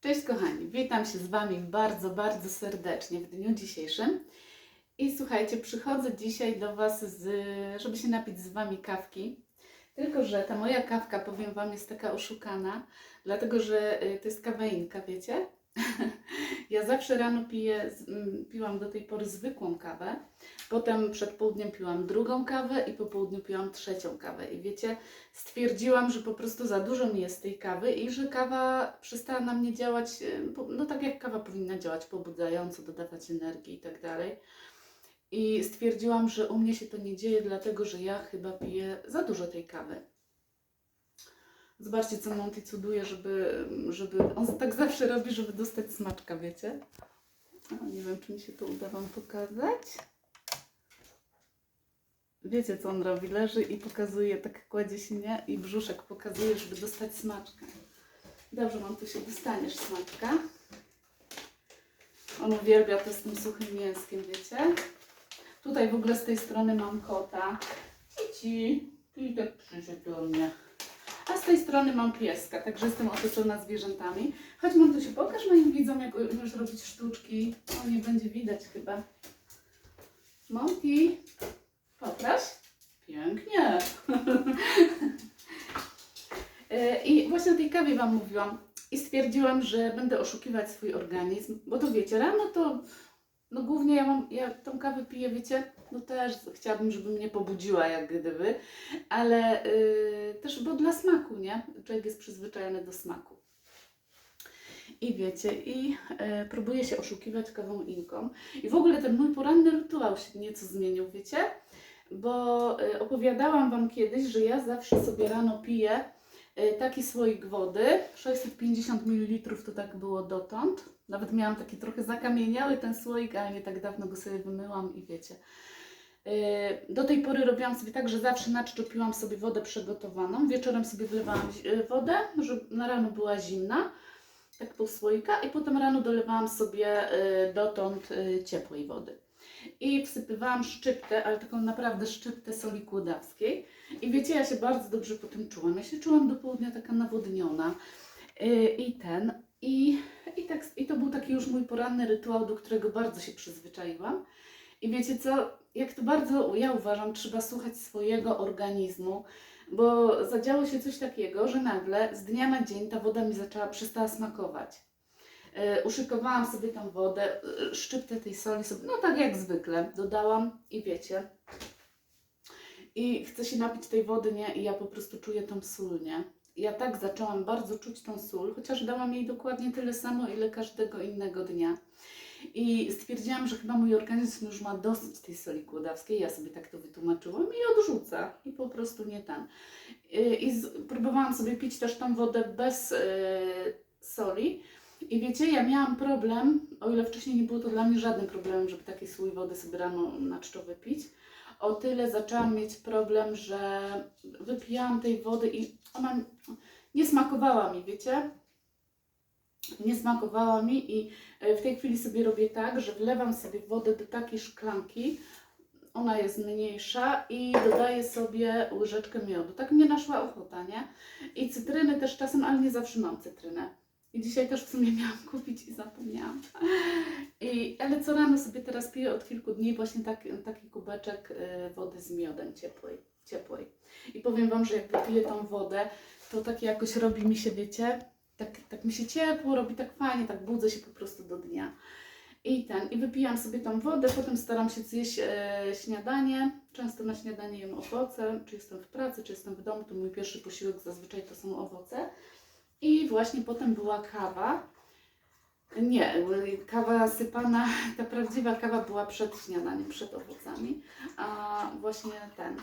Cześć kochani, witam się z Wami bardzo, bardzo serdecznie w dniu dzisiejszym. I słuchajcie, przychodzę dzisiaj do Was, z, żeby się napić z Wami kawki. Tylko, że ta moja kawka, powiem Wam, jest taka oszukana, dlatego że y, to jest kaweinka, wiecie? ja zawsze rano piję, mm, piłam do tej pory zwykłą kawę, potem przed południem piłam drugą kawę i po południu piłam trzecią kawę. I wiecie, stwierdziłam, że po prostu za dużo mi jest tej kawy i że kawa przestała na mnie działać, no tak jak kawa powinna działać, pobudzająco, dodawać energii i tak dalej. I stwierdziłam, że u mnie się to nie dzieje, dlatego że ja chyba piję za dużo tej kawy. Zobaczcie, co Monty cuduje, żeby, żeby. On tak zawsze robi, żeby dostać smaczka, wiecie? O, nie wiem, czy mi się to uda Wam pokazać. Wiecie, co on robi? Leży i pokazuje, tak kładzie się, nie? I brzuszek pokazuje, żeby dostać smaczka. Dobrze, mam tu się dostaniesz smaczka. On uwielbia to z tym suchym mięskiem, wiecie? Tutaj w ogóle z tej strony mam kota. Cici, i tak przyszedł do mnie. A z tej strony mam pieska, także jestem otoczona zwierzętami. Chodź, mam się pokaż moim widzom, jak umiesz robić sztuczki. O, nie będzie widać chyba. Monty, popraś. Pięknie. E, I właśnie o tej kawie Wam mówiłam. I stwierdziłam, że będę oszukiwać swój organizm, bo to wiecie, rano to, no głównie ja mam, ja tą kawę piję, wiecie, no też chciałabym, żeby mnie pobudziła jak gdyby, ale y, też, bo dla smaku, nie? Człowiek jest przyzwyczajony do smaku. I wiecie, i e, próbuję się oszukiwać kawą inką. I w ogóle ten mój poranny rytuał się nieco zmienił, wiecie? Bo e, opowiadałam Wam kiedyś, że ja zawsze sobie rano piję e, taki słoik wody, 650 ml to tak było dotąd. Nawet miałam taki trochę zakamieniały ten słoik, ale nie tak dawno go sobie wymyłam i wiecie. E, Do tej pory robiłam sobie tak, że zawsze na czczo piłam sobie wodę przygotowaną. Wieczorem sobie wlewałam e, wodę, żeby na rano była zimna, tak pół słoika, i potem rano dolewałam sobie e, dotąd ciepłej wody. I wsypywałam szczyptę, ale taką naprawdę szczyptę soli kłodawskiej. I wiecie, ja się bardzo dobrze po tym czułam. Ja się czułam do południa taka nawodniona. I ten, i, i, tak, i to był taki już mój poranny rytuał, do którego bardzo się przyzwyczaiłam. I wiecie co, jak to bardzo, ja uważam, trzeba słuchać swojego organizmu, bo zadziało się coś takiego, że nagle z dnia na dzień ta woda mi zaczęła, przestała smakować. Yy, uszykowałam sobie tą wodę, yy, szczyptę tej soli sobie, no tak jak zwykle, dodałam i wiecie, i chcę się napić tej wody, nie? I ja po prostu czuję tą sól, nie? Ja tak zaczęłam bardzo czuć tą sól, chociaż dałam jej dokładnie tyle samo, ile każdego innego dnia. I stwierdziłam, że chyba mój organizm już ma dosyć tej soli kłodawskiej. Ja sobie tak to wytłumaczyłam i odrzuca. I po prostu nie ten. I, i z, próbowałam sobie pić też tą wodę bez e, soli. I wiecie, ja miałam problem, o ile wcześniej nie było to dla mnie żadnym problemem, żeby taki słój wody sobie rano na czczo wypić o tyle zaczęłam mieć problem, że wypijałam tej wody i ona nie smakowała mi, wiecie? Nie smakowała mi i e, w tej chwili sobie robię tak, że wlewam sobie wodę do takiej szklanki, ona jest mniejsza i dodaję sobie łyżeczkę miodu. Tak mnie naszła ochota, nie? I cytryny też czasem, ale nie zawsze mam cytrynę. I dzisiaj też w sumie miałam kupić i zapomniałam. I, ale co rano sobie teraz piję od kilku dni właśnie tak, taki kubeczek y, wody z miodem ciepłej, ciepłej. I powiem Wam, że jak wypiję tą wodę, to tak jakoś robi mi się, wiecie, tak, tak mi się ciepło, robi tak fajnie, tak budzę się po prostu do dnia. I ten, i wypijam sobie tą wodę, potem staram się zjeść e, śniadanie. Często na śniadanie jem owoce, czy jestem w pracy, czy jestem w domu, to mój pierwszy posiłek zazwyczaj to są owoce. I właśnie potem była kawa. Nie, kawa sypana, ta prawdziwa kawa była przed śniadaniem, przed owocami, a właśnie ten.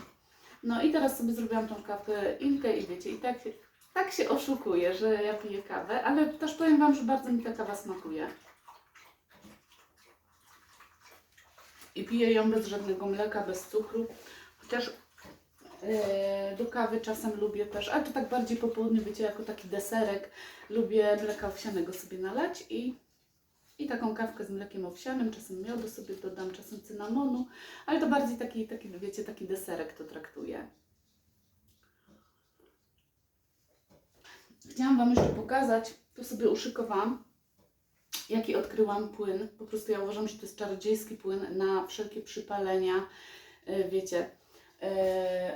No i teraz sobie zrobiłam tą kawę Inkę i wiecie, i tak, tak się oszukuję, że ja piję kawę, ale też powiem Wam, że bardzo mi ta kawa smakuje. I piję ją bez żadnego mleka, bez cukru, chociaż e, do kawy czasem lubię też, ale to tak bardziej po południu, wiecie, jako taki deserek, lubię mleka owsianego sobie nalać i i taką kawkę z mlekiem owsianym, czasem miodu sobie dodam, czasem cynamonu, ale to bardziej taki, taki wiecie, taki deserek to traktuję. Chciałam Wam jeszcze pokazać, tu sobie uszykowałam, jaki odkryłam płyn. Po prostu ja uważam, że to jest czarodziejski płyn na wszelkie przypalenia, yy, wiecie. Yy,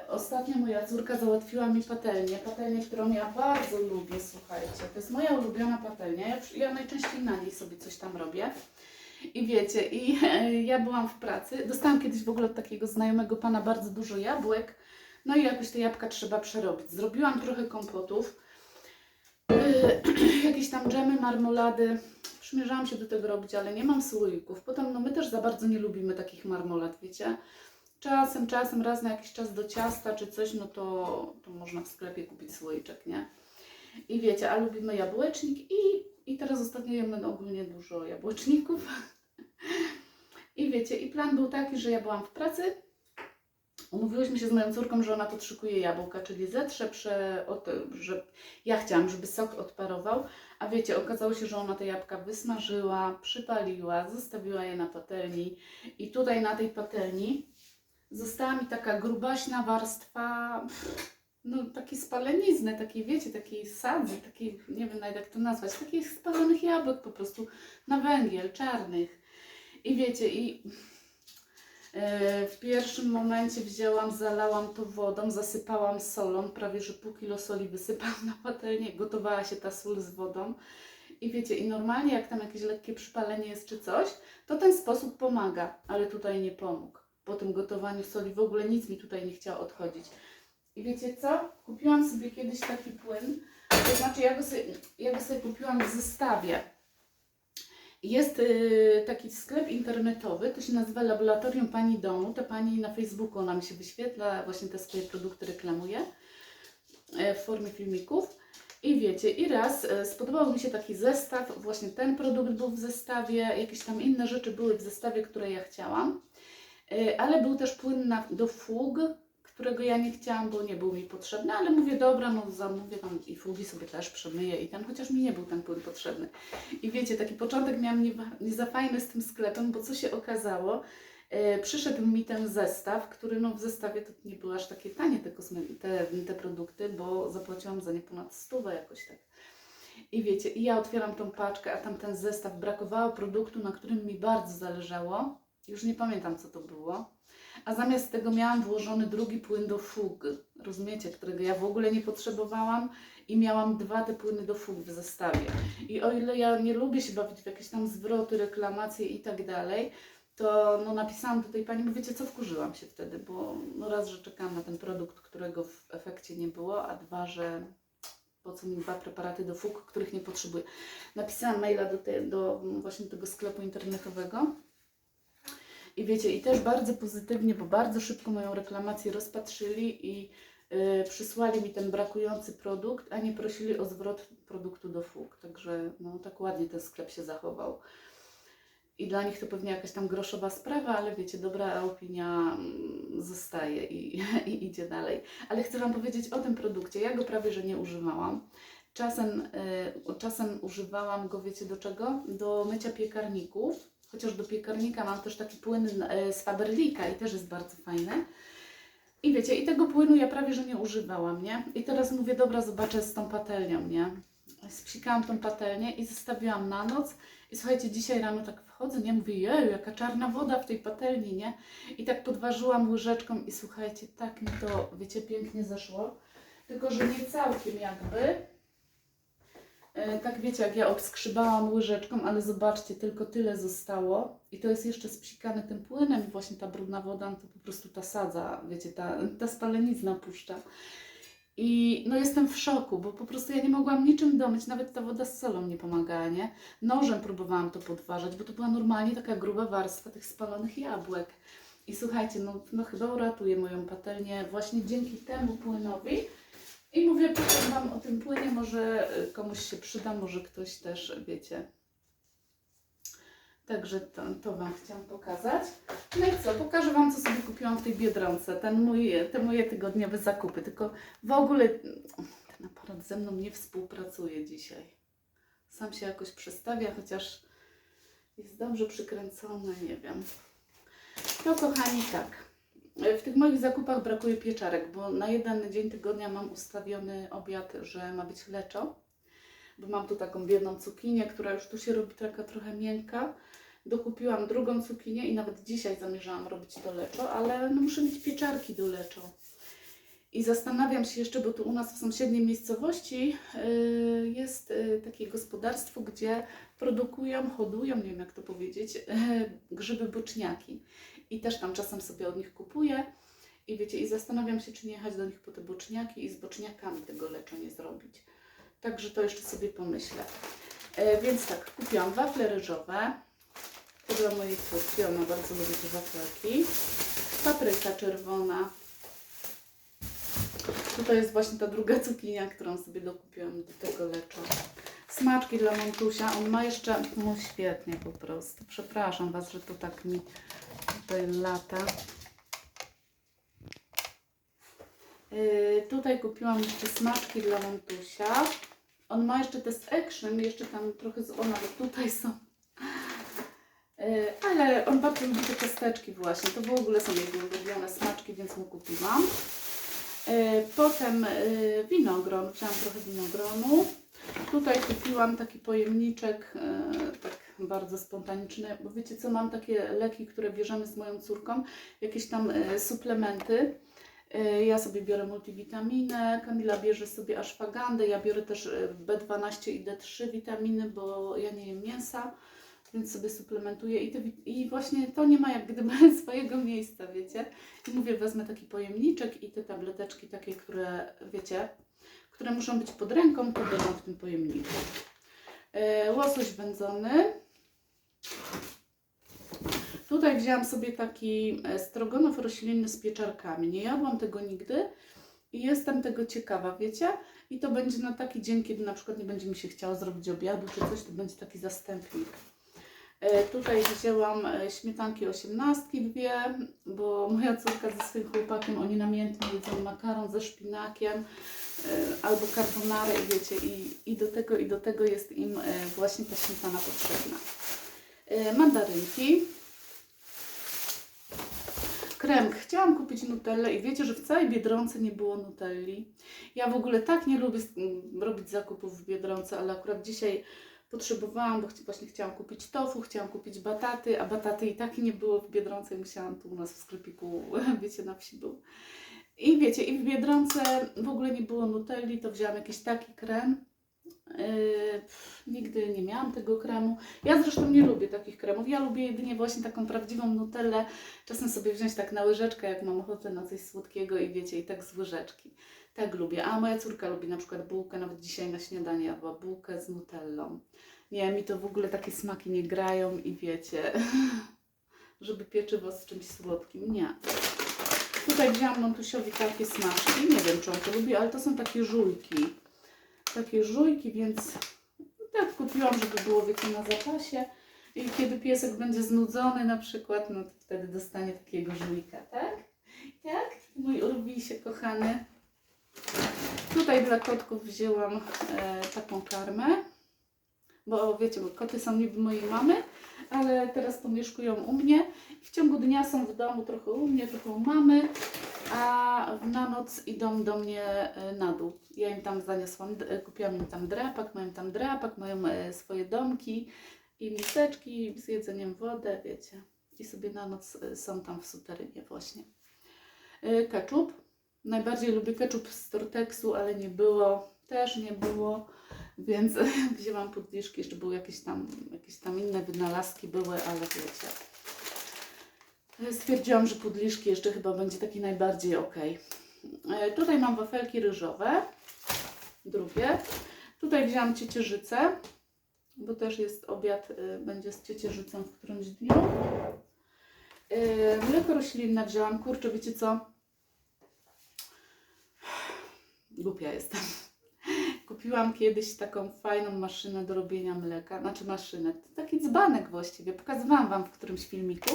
ostatnio moja córka załatwiła mi patelnię, patelnię, którą ja bardzo lubię, słuchajcie. To jest moja ulubiona patelnia, ja, ja najczęściej na niej sobie coś tam robię. I wiecie, i e, ja byłam w pracy, dostałam kiedyś w ogóle od takiego znajomego pana bardzo dużo jabłek, no i jakoś te jabłka trzeba przerobić. Zrobiłam trochę kompotów, jakieś tam dżemy, marmolady, przymierzałam się do tego robić, ale nie mam słoików. Potem, no my też za bardzo nie lubimy takich marmolad, wiecie. Czasem, czasem, raz na jakiś czas do ciasta czy coś, no to, to można w sklepie kupić słoiczek, nie? I wiecie, a lubimy jabłecznik i, i teraz ostatnio jemy ogólnie dużo jabłeczników. I wiecie, i plan był taki, że ja byłam w pracy, umówiłyśmy się z moją córką, że ona podszykuje jabłka, czyli zetrze, prze, od, że ja chciałam, żeby sok odparował, a wiecie, okazało się, że ona te jabłka wysmażyła, przypaliła, zostawiła je na patelni i tutaj na tej patelni została mi taka grubaśna warstwa, no takiej spalenizny, takiej wiecie, takiej sadzy, takiej, nie wiem nawet jak to nazwać, takich spalonych jabłek po prostu na węgiel, czarnych. I wiecie, i w pierwszym momencie wzięłam, zalałam to wodą, zasypałam solą, prawie że pół kilo soli wysypałam na patelnię, gotowała się ta sól z wodą. I wiecie, i normalnie jak tam jakieś lekkie przypalenie jest czy coś, to ten sposób pomaga, ale tutaj nie pomógł. Po tym gotowaniu soli w ogóle nic mi tutaj nie chciało odchodzić. I wiecie co? Kupiłam sobie kiedyś taki płyn, to znaczy ja go sobie, ja go sobie kupiłam w zestawie. Jest y, taki sklep internetowy, to się nazywa Laboratorium Pani Domu. Ta pani na Facebooku, ona mi się wyświetla, właśnie te swoje produkty reklamuje e, w formie filmików. I wiecie, i raz e, spodobał mi się taki zestaw, właśnie ten produkt był w zestawie, jakieś tam inne rzeczy były w zestawie, które ja chciałam. E, Ale był też płyn na, do fug, którego ja nie chciałam, bo nie był mi potrzebny, ale mówię, dobra, no zamówię tam i fugi sobie też przemyję i ten, chociaż mi nie był ten płyn potrzebny. I wiecie, taki początek miałam nie, nie za fajny z tym sklepem, bo co się okazało, e, przyszedł mi ten zestaw, który no w zestawie to nie były aż takie tanie te, te, te produkty, bo zapłaciłam za nie ponad 100 jakoś tak. I wiecie, i ja otwieram tą paczkę, a tam ten zestaw, brakowało produktu, na którym mi bardzo zależało. Już nie pamiętam, co to było. A zamiast tego miałam włożony drugi płyn do fug, rozumiecie, którego ja w ogóle nie potrzebowałam i miałam dwa te płyny do fug w zestawie. I o ile ja nie lubię się bawić w jakieś tam zwroty, reklamacje i tak dalej, to no, napisałam do tej pani, bo wiecie co, wkurzyłam się wtedy, bo no raz, że czekałam na ten produkt, którego w efekcie nie było, a dwa, że po co mi dwa preparaty do fug, których nie potrzebuję. Napisałam maila do, te, do właśnie tego sklepu internetowego. I wiecie, i też bardzo pozytywnie, bo bardzo szybko moją reklamację rozpatrzyli i y, przysłali mi ten brakujący produkt, a nie prosili o zwrot produktu do fug. Także no, tak ładnie ten sklep się zachował. I dla nich to pewnie jakaś tam groszowa sprawa, ale wiecie, dobra opinia mm, zostaje i, i idzie dalej. Ale chcę Wam powiedzieć o tym produkcie. Ja go prawie że nie używałam. Czasem, y, czasem używałam go, wiecie do czego? Do mycia piekarników. Chociaż do piekarnika mam też taki płyn y, z Faberlika i też jest bardzo fajny. I wiecie, i tego płynu ja prawie że nie używałam, nie? I teraz mówię, dobra, zobaczę z tą patelnią, nie? Spsikałam tą patelnię i zostawiłam na noc. I słuchajcie, dzisiaj rano tak wchodzę, nie? Mówię, jeju, jaka czarna woda w tej patelni, nie? I tak podważyłam łyżeczką i słuchajcie, tak mi to, wiecie, pięknie zeszło. Tylko, że nie całkiem jakby. E, tak wiecie, jak ja obskrzybałam łyżeczką, ale zobaczcie, tylko tyle zostało. I to jest jeszcze spsikane tym płynem i właśnie ta brudna woda, no to po prostu ta sadza, wiecie, ta, ta spalenizna puszcza. I no jestem w szoku, bo po prostu ja nie mogłam niczym domyć, nawet ta woda z solą nie pomagała, nie? Nożem próbowałam to podważać, bo to była normalnie taka gruba warstwa tych spalonych jabłek. I słuchajcie, no, no chyba uratuje moją patelnię właśnie dzięki temu płynowi. I mówię, powiem Wam o tym płynie, może y, komuś się przyda, może ktoś też, wiecie. Także to, to Wam chciałam pokazać. No i co, pokażę Wam, co sobie kupiłam w tej Biedronce, ten mój, te moje tygodniowe zakupy. Tylko w ogóle ten aparat ze mną nie współpracuje dzisiaj. Sam się jakoś przestawia, chociaż jest dobrze przykręcony, nie wiem. No kochani, tak. W tych moich zakupach brakuje pieczarek, bo na jeden dzień tygodnia mam ustawiony obiad, że ma być leczo. Bo mam tu taką biedną cukinię, która już tu się robi taka trochę miękka. Dokupiłam drugą cukinię i nawet dzisiaj zamierzałam robić to leczo, ale no muszę mieć pieczarki do leczo. I zastanawiam się jeszcze, bo tu u nas w sąsiedniej miejscowości yy, jest yy, takie gospodarstwo, gdzie produkują, hodują, nie wiem jak to powiedzieć, yy, grzyby boczniaki. I też tam czasem sobie od nich kupuję. I wiecie, i zastanawiam się, czy nie jechać do nich po te boczniaki i z boczniakami tego leczo nie zrobić. Także to jeszcze sobie pomyślę. E, więc tak, kupiłam wafle ryżowe. To dla mojej córki, ona bardzo lubi te wafelki. Papryka czerwona. Tutaj jest właśnie ta druga cukinia, którą sobie dokupiłam do tego lecza. Smaczki dla Montusia. On ma jeszcze, no świetnie po prostu. Przepraszam Was, że to tak mi lata. Yy, tutaj kupiłam jeszcze smaczki dla Montusia. On ma jeszcze test action, jeszcze tam trochę z ona, tutaj są. Yy, ale on bardzo lubi te ciasteczki właśnie. To w ogóle są jego ulubione smaczki, więc mu kupiłam. Yy, Potem winogron, wziąłam trochę winogronu. Tutaj kupiłam taki pojemniczek, tak bardzo spontaniczny, bo wiecie co, mam takie leki, które bierzemy z moją córką, jakieś tam yy, suplementy. Yy, Ja sobie biorę multivitaminę, Kamila bierze sobie ashwagandę, ja biorę też yy, B12 i D3 witaminy, bo ja nie jem mięsa, więc sobie suplementuję i, i właśnie to nie ma jak gdyby swojego miejsca, wiecie. I mówię, wezmę taki pojemniczek i te tableteczki takie, które, wiecie, które muszą być pod ręką, to będą w tym pojemniku. Łosoś wędzony. Tutaj wzięłam sobie taki e, strogonow roślinny z pieczarkami. Nie jadłam tego nigdy i jestem tego ciekawa, wiecie? I to będzie na taki dzień, kiedy na przykład nie będzie mi się chciało zrobić obiadu czy coś, to będzie taki zastępnik. E, Tutaj wzięłam e, śmietanki osiemnastki dwie, bo moja córka ze swoim chłopakiem, oni namiętnie jedzą makaron ze szpinakiem albo carbonarę i wiecie, i, i do tego i do tego jest im właśnie ta śmietana potrzebna. E, Mandarynki. Krem. Chciałam kupić Nutellę i wiecie, że w całej Biedronce nie było Nutelli. Ja w ogóle tak nie lubię mm, robić zakupów w Biedronce, ale akurat dzisiaj potrzebowałam, bo właśnie chciałam kupić tofu, chciałam kupić bataty, a bataty i tak nie było w Biedronce i musiałam tu u nas w sklepiku, wiecie, na wsi był. I wiecie, i w Biedronce w ogóle nie było Nutelli, to wzięłam jakiś taki krem. Pff, nigdy nie miałam tego kremu. Ja zresztą nie lubię takich kremów. Ja lubię jedynie właśnie taką prawdziwą nutellę. Czasem sobie wziąć tak na łyżeczkę, jak mam ochotę na coś słodkiego i wiecie, i tak z łyżeczki. Tak lubię. A moja córka lubi na przykład bułkę, nawet dzisiaj na śniadanie jadła bułkę z nutellą. Nie, mi to w ogóle takie smaki nie grają i wiecie, żeby pieczywo z czymś słodkim. Nie. Tutaj wzięłam Montusiowi takie smaczki. Nie wiem, czy on to lubi, ale to są takie żujki. Takie żujki, więc tak kupiłam, żeby było wiecie na zapasie. I kiedy piesek będzie znudzony na przykład, no to wtedy dostanie takiego żujka, tak? Tak? Mój urwisie kochany. Tutaj dla kotków wzięłam e, taką karmę. Bo wiecie, bo koty są niby mojej mamy, ale teraz pomieszkują u mnie. W ciągu dnia są w domu trochę u mnie, trochę u mamy, a na noc idą do mnie e, na dół. Ja im tam zaniosłam, kupiłam im tam drapak, mają tam drapak, mają e, swoje domki i miseczki z jedzeniem wodę, wiecie. I sobie na noc e, są tam w suterynie właśnie. Ketchup. Najbardziej lubię ketchup z Tortexu, ale nie było, też nie było, więc wzięłam podliszki, jeszcze były jakieś tam, jakieś tam inne wynalazki były, ale wiecie. E, Stwierdziłam, że podliszki jeszcze chyba będzie taki najbardziej ok. E, Tutaj mam wafelki ryżowe, drugie. Tutaj wzięłam ciecierzycę, bo też jest obiad, y, będzie z ciecierzycą w którymś dniu. Y, Mleko roślinne wzięłam, kurczę, wiecie co? Głupia jestem. Kupiłam kiedyś taką fajną maszynę do robienia mleka, znaczy maszynę, taki dzbanek właściwie, pokazywałam Wam w którymś filmiku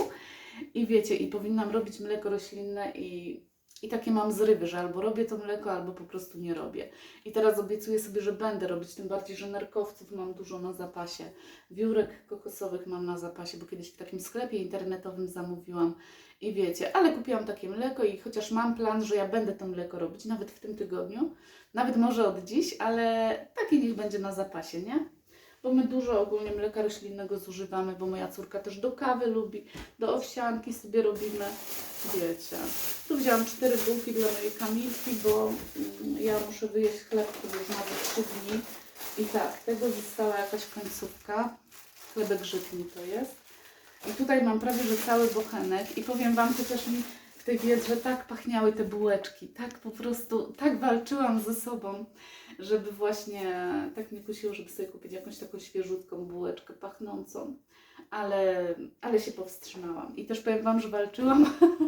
i wiecie, i powinnam robić mleko roślinne i I takie mam zrywy, że albo robię to mleko, albo po prostu nie robię. I teraz obiecuję sobie, że będę robić, tym bardziej, że nerkowców mam dużo na zapasie. Wiórek kokosowych mam na zapasie, bo kiedyś w takim sklepie internetowym zamówiłam. I wiecie, ale kupiłam takie mleko i chociaż mam plan, że ja będę to mleko robić, nawet w tym tygodniu, nawet może od dziś, ale takie niech będzie na zapasie, nie? Bo my dużo ogólnie mleka roślinnego zużywamy, bo moja córka też do kawy lubi, do owsianki sobie robimy, wiecie. Tu wzięłam cztery bułki dla mojej Kamilki, bo mm, ja muszę wyjeść chleb, który już ma ze trzy dni. I tak, tego została jakaś końcówka. Chlebek żytni to jest. I tutaj mam prawie, że cały bochenek. I powiem Wam, chociaż mi w tej wiedrze tak pachniały te bułeczki, tak po prostu, tak walczyłam ze sobą, żeby właśnie, tak mnie kusiło, żeby sobie kupić jakąś taką świeżutką bułeczkę pachnącą. Ale, ale się powstrzymałam. I też powiem Wam, że walczyłam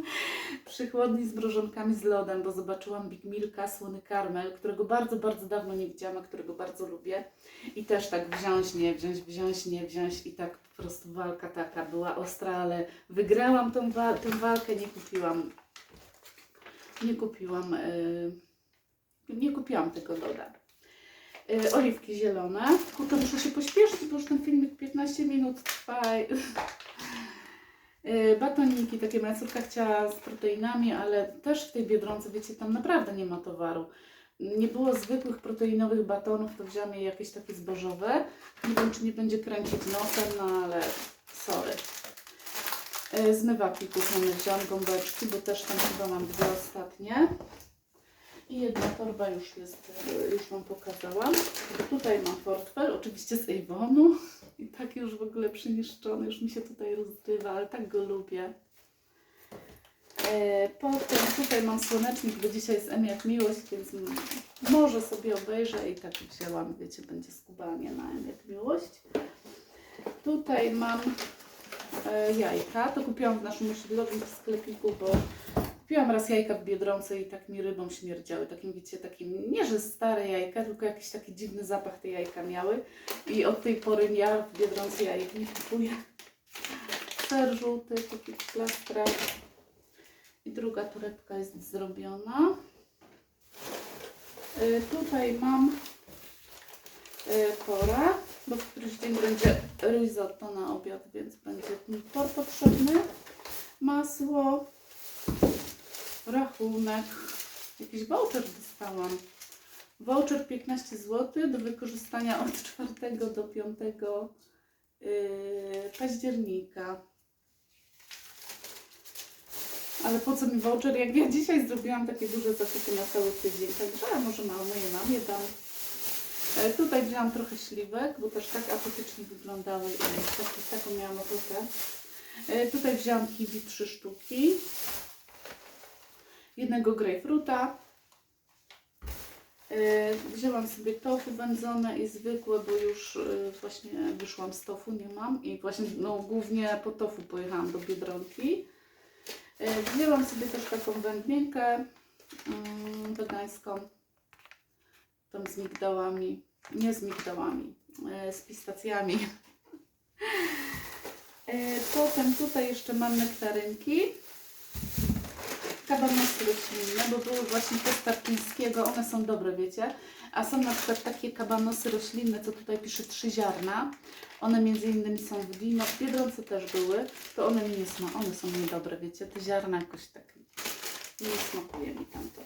przy chłodni z mrożonkami z lodem, bo zobaczyłam Big Milka, słony karmel, którego bardzo, bardzo dawno nie widziałam, a którego bardzo lubię. I też tak wziąć, nie wziąć, wziąć, nie wziąć i tak po prostu walka taka była ostra, ale wygrałam tą, wa- tę walkę, nie kupiłam, nie kupiłam, yy, nie kupiłam tego loda. Yy, oliwki zielone. Kurczę, muszę się pośpieszyć, bo już ten filmik 15 minut trwa. Yy, Batoniki, takie moja córka chciała z proteinami, ale też w tej Biedronce, wiecie, tam naprawdę nie ma towaru. Nie było zwykłych proteinowych batonów, to wziąłem je jakieś takie zbożowe. Nie wiem, czy nie będzie kręcić nosem, no ale sorry. Yy, Zmywaki kupione wziąłam, gąbeczki, bo też tam chyba mam dwie ostatnie. I jedna torba już jest, yy, już Wam pokazałam. Tutaj mam portfel, oczywiście z Avonu. I tak już w ogóle przyniszczony, już mi się tutaj rozrywa, ale tak go lubię. E, potem tutaj mam słonecznik, bo dzisiaj jest M jak miłość, więc może sobie obejrzę i tak wzięłam, wiecie, będzie skubanie na M jak miłość. Tutaj mam e, jajka, to kupiłam w naszym osiedlowym sklepiku, bo kupiłam raz jajka w Biedronce i tak mi rybą śmierdziały, takim wiecie, takim, nie że stare jajka, tylko jakiś taki dziwny zapach te jajka miały. I od tej pory ja w Biedronce jajek nie kupuję. Ser żółty, taki w plastrach. I druga torebka jest zrobiona. Y, tutaj mam y, pora, bo w któryś dzień będzie risotto na obiad, więc będzie mi por potrzebny. Masło, rachunek, jakiś voucher dostałam. Voucher 15 zł do wykorzystania od 4 do 5 yy, października. Ale po co mi voucher, jak ja dzisiaj zrobiłam takie duże zakupy na cały tydzień, także a może mało mojej mamie dam. E, tutaj wzięłam trochę śliwek, bo też tak apetycznie wyglądały i tak, taką miałam ochotę. E, tutaj wzięłam kiwi 3 sztuki. Jednego grejpfruta. E, Wzięłam sobie tofu wędzone i zwykłe, bo już e, właśnie wyszłam z tofu, nie mam i właśnie no, głównie po tofu pojechałam do Biedronki. E, Wzięłam sobie też taką wędlinkę mm, wegańską, tam z migdałami, nie z migdałami, z pistacjami. Potem tutaj jeszcze mam nektarynki kabanosy roślinne, bo były właśnie te starkińskiego, one są dobre, wiecie. A są na przykład takie kabanosy roślinne, co tutaj pisze trzy ziarna. One między innymi są w wino, w Biedronce też były, to one mi nie smakują, one są niedobre, wiecie. Te ziarna jakoś tak nie smakuje mi tamto.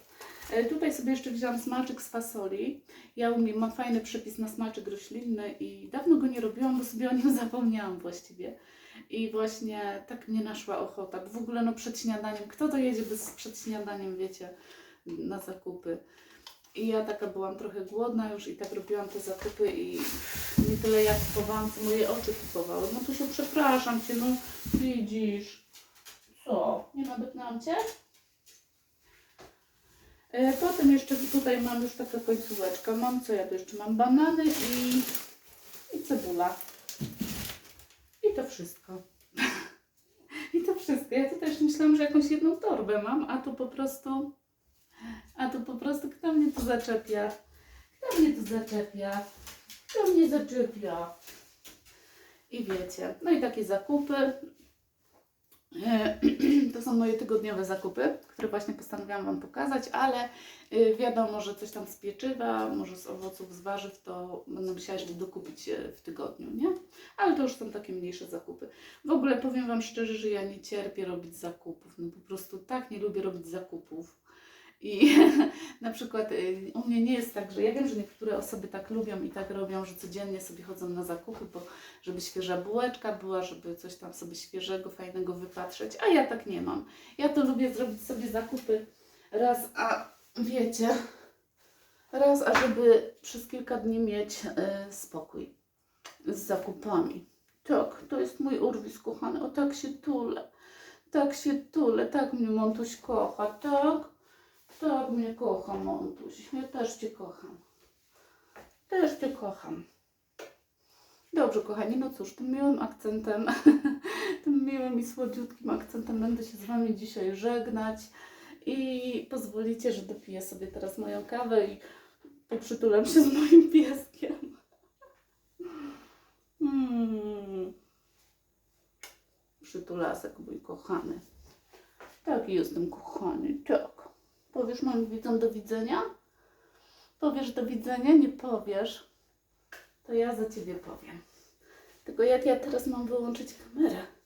E, Tutaj sobie jeszcze wziąłam smalczyk z fasoli. Ja umiem, mam fajny przepis na smalczyk roślinny i dawno go nie robiłam, bo sobie o nim zapomniałam właściwie. I właśnie tak mnie naszła ochota. W ogóle no przed śniadaniem, kto dojedzie bez przed śniadaniem, wiecie, na zakupy. I ja taka byłam trochę głodna już i tak robiłam te zakupy i nie tyle ja kupowałam, co moje oczy kupowały. No to się przepraszam Cię, no widzisz. Co? Nie nadepnęłam Cię? E, Potem jeszcze tutaj mam już taka końcóweczka. Mam co ja tu jeszcze mam? Banany i, i cebula. To wszystko. I to wszystko. Ja tu też myślałam, że jakąś jedną torbę mam, a tu po prostu. A tu po prostu kto mnie tu zaczepia? Kto mnie tu zaczepia? Kto mnie zaczepia? I wiecie, no i takie zakupy. E, To są moje tygodniowe zakupy, które właśnie postanowiłam Wam pokazać, ale y, wiadomo, że coś tam z pieczywa, może z owoców, z warzyw, to będę musiała jeszcze dokupić e, w tygodniu, nie? Ale to już są takie mniejsze zakupy. W ogóle powiem Wam szczerze, że ja nie cierpię robić zakupów. No po prostu tak nie lubię robić zakupów. I na przykład y, u mnie nie jest tak, że ja wiem, że niektóre osoby tak lubią i tak robią, że codziennie sobie chodzą na zakupy, bo żeby świeża bułeczka była, żeby coś tam sobie świeżego, fajnego wypatrzeć, a ja tak nie mam. Ja to lubię zrobić sobie zakupy raz, a wiecie, raz, a żeby przez kilka dni mieć y, spokój z zakupami. Tak, to jest mój urwis, kochany. O, tak się tulę. Tak się tulę, tak mnie Montuś kocha, tak? Tak mnie kocha, Montuś. Ja też Cię kocham. Też Cię kocham. Dobrze, kochani, no cóż, tym miłym akcentem, tym miłym i słodziutkim akcentem będę się z Wami dzisiaj żegnać i pozwolicie, że dopiję sobie teraz moją kawę i poprzytulam się z moim pieskiem. Hmm. Przytulasek mój kochany. Taki jestem kochany, tak. Powiesz moim widzom do widzenia? Powiesz do widzenia? Nie powiesz. To ja za ciebie powiem. Tylko jak ja teraz mam wyłączyć kamerę?